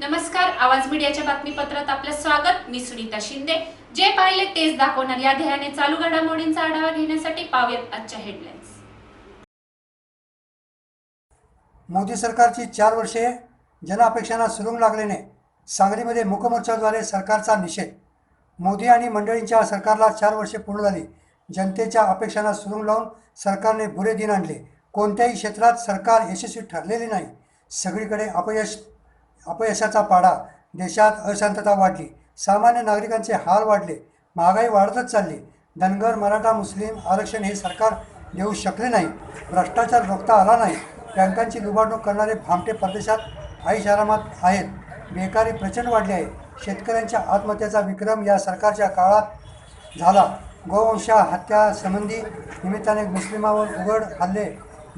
नमस्कार आवाज मीडियाच्या बातमीपत्रात आपलं स्वागत. मी सुनीता शिंदे. जे पाहिले तेच दाखवणार. या ध्येयाने चालू घडामोडींचा आढावा घेण्यासाठी पाहूयात आजच्या हेडलाईन्स मोदी सरकारची चार वर्षे जनअपेक्षांना सुरुंग लागल्याने सांगलीमध्ये मुकमोर्चाद्वारे सरकारचा निषेध. मोदी आणि मंडळींच्या सरकारला चार वर्षे पूर्ण झाली. जनतेच्या अपेक्षांना सुरुंग लावून सरकारने बुरे दिन आणले. कोणत्याही क्षेत्रात सरकार यशस्वी ठरलेले नाही. सगळीकडे अपयश अपयशाचा पाडा देशात अशांतता वाढली सामान्य नागरिकांचे हाल वाढले महागाई वाढतच चालली. धनगर मराठा मुस्लिम आरक्षण हे सरकार देऊ शकले नाही. भ्रष्टाचार रोखता आला नाही. बँकांची लुबाडणूक करणारे भामटे परदेशात आरामात आहेत. बेकारी प्रचंड वाढली आहे. शेतकऱ्यांच्या आत्महत्येचा विक्रम या सरकारच्या काळात झाला. गोवंशा हत्यासंबंधी निमित्ताने मुस्लिमावर उघड हल्ले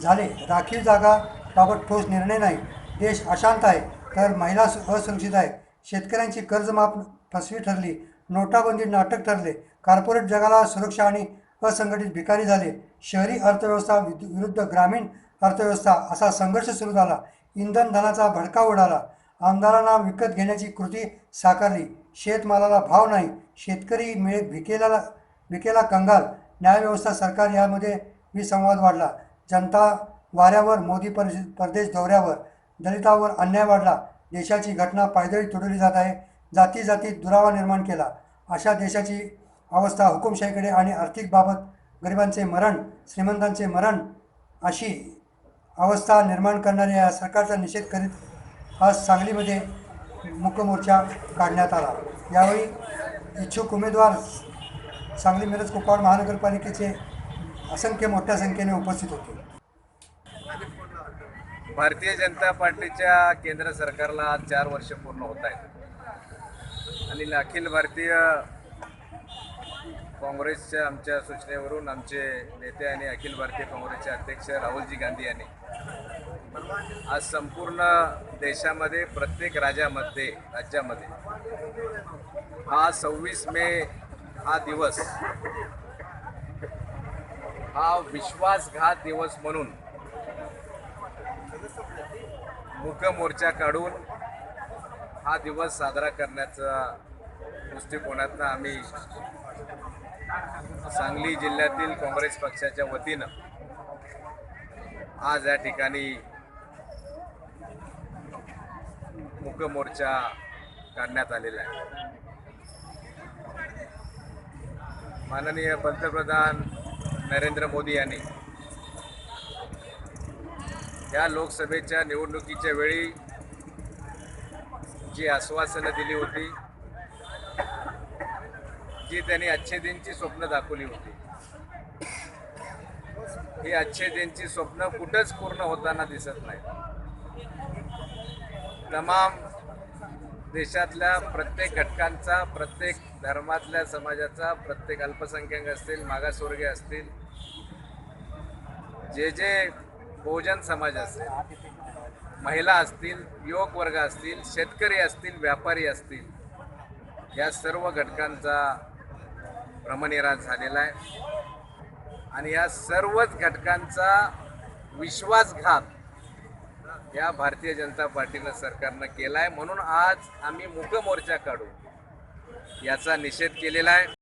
झाले. राखीव जागाबाबत ठोस निर्णय नाही. देश अशांत आहे. तर महिला सु- असुरक्षित आहे शेतकऱ्यांची कर्जमाफ फसवी ठरली. नोटाबंदी नाटक ठरले. कॉर्पोरेट जगाला सुरक्षा आणि असंघटित भिकारी झाले. शहरी अर्थव्यवस्था विरुद्ध ग्रामीण अर्थव्यवस्था असा संघर्ष सुरू झाला. इंधन धनाचा भडका उडाला. आमदारांना विकत घेण्याची कृती साकारली. शेतमालाला भाव नाही. शेतकरी मिळे भिकेला भिकेला कंगाल. न्यायव्यवस्था सरकार यामध्ये विसंवाद वाढला. जनता वाऱ्यावर मोदी परदेश परदेश दौऱ्यावर. दलितावर अन्याय वाढला. देशाची घटना पायदळी तुडवली जात आहे. जाती जातीत दुरावा निर्माण केला. अशा देशाची अवस्था हुकुमशाहीकडे आणि आर्थिक बाबत गरिबांचे मरण श्रीमंतांचे मरण अशी अवस्था निर्माण करणाऱ्या या सरकारचा निषेध करीत आज सांगलीमध्ये मुकमोर्चा काढण्यात आला. यावेळी इच्छुक उमेदवार सांगली मिरज कुपवाड महानगरपालिकेचे असंख्य मोठ्या संख्येने उपस्थित होते. भारतीय जनता पार्टीच्या केंद्र सरकारला आज चार वर्ष पूर्ण होत आहेत. आणि अखिल भारतीय काँग्रेसच्या आमच्या सूचनेवरून आमचे नेते आणि अखिल भारतीय काँग्रेसचे अध्यक्ष राहुलजी गांधी यांनी आज संपूर्ण देशामध्ये प्रत्येक राज्यामध्ये राज्यामध्ये हा सव्वीस मे हा दिवस हा विश्वासघात दिवस म्हणून मुक मोर्चा काढून हा दिवस साजरा करण्याचा दृष्टिकोनातनं आम्ही सांगली जिल्ह्यातील काँग्रेस पक्षाच्या वतीनं आज या ठिकाणी मुक मोर्चा काढण्यात आलेला आहे. माननीय पंतप्रधान नरेंद्र मोदी यांनी या लोकसभेच्या निवडणुकीच्या वेळी जी आश्वासनं दिली होती जी त्यांनी अच्छे दिनची स्वप्न दाखवली होती. ही अच्छे दिनची स्वप्न कुठंच पूर्ण होताना दिसत नाही. तमाम देशातल्या प्रत्येक घटकांचा प्रत्येक धर्मातल्या समाजाचा प्रत्येक अल्पसंख्याक असतील मागासवर्गीय असतील जे जे बहुजन समाज असेल महिला असतील युवक वर्ग असतील शेतकरी असतील व्यापारी असतील या सर्व घटकांचा भ्रमनिराश झालेला आहे. आणि या सर्वच घटकांचा विश्वासघात या भारतीय जनता पार्टीनं सरकारनं केला आहे म्हणून आज आम्ही मुकमोर्चा काढू याचा निषेध केलेला आहे.